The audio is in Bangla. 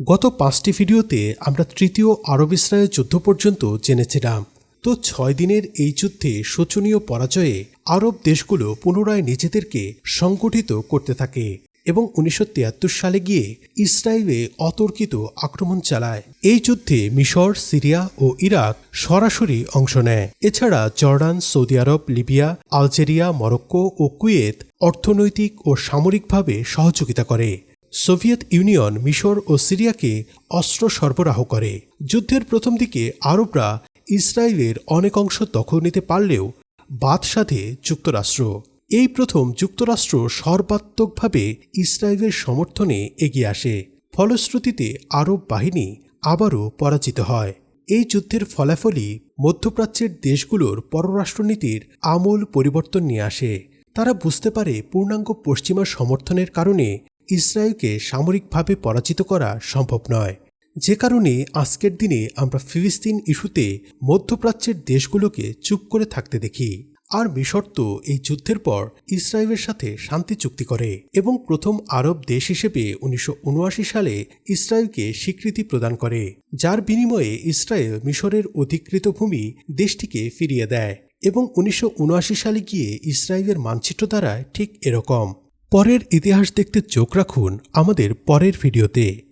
গত পাঁচটি ভিডিওতে আমরা তৃতীয় আরব ইসরায়েল যুদ্ধ পর্যন্ত জেনেছিলাম। তো ছয় দিনের এই যুদ্ধে শোচনীয় পরাজয়ে আরব দেশগুলো পুনরায় নিজেদেরকে সংগঠিত করতে থাকে এবং উনিশশো তিয়াত্তর সালে গিয়ে ইসরায়েলে অতর্কিত আক্রমণ চালায়। এই যুদ্ধে মিশর, সিরিয়া ও ইরাক সরাসরি অংশ নেয়। এছাড়া জর্ডান, সৌদি আরব, লিবিয়া, আলজেরিয়া, মরক্কো ও কুয়েত অর্থনৈতিক ও সামরিকভাবে সহযোগিতা করে। সোভিয়েত ইউনিয়ন, মিশর ও সিরিয়াকে অস্ত্র সরবরাহ করে। যুদ্ধের প্রথম দিকে আরবরা ইসরায়েলের অনেক অংশ দখল নিতে পারলেও বাদ সাধে যুক্তরাষ্ট্র। এই প্রথম যুক্তরাষ্ট্র সর্বাত্মকভাবে ইসরায়েলের সমর্থনে এগিয়ে আসে। ফলশ্রুতিতে আরব বাহিনী আবারও পরাজিত হয়। এই যুদ্ধের ফলাফলই মধ্যপ্রাচ্যের দেশগুলোর পররাষ্ট্রনীতির আমূল পরিবর্তন নিয়ে আসে। তারা বুঝতে পারে পূর্ণাঙ্গ পশ্চিমা সমর্থনের কারণে ইসরায়েলকে সামরিকভাবে পরাজিত করা সম্ভব নয়। যে কারণে আজকের দিনে আমরা ফিলিস্তিন ইস্যুতে মধ্যপ্রাচ্যের দেশগুলোকে চুপ করে থাকতে দেখি। আর মিশর তো এই যুদ্ধের পর ইসরায়েলের সাথে শান্তি চুক্তি করে এবং প্রথম আরব দেশ হিসেবে উনিশশো উনআশি সালে ইসরায়েলকে স্বীকৃতি প্রদান করে, যার বিনিময়ে ইসরায়েল মিশরের অধিকৃত ভূমি দেশটিকে ফিরিয়ে দেয় এবং উনিশশো সালে গিয়ে ইসরায়েলের মানচিত্র দ্বারা ঠিক এরকম। পরের ইতিহাস দেখতে চোখ রাখুন আমাদের পরের ভিডিওতে।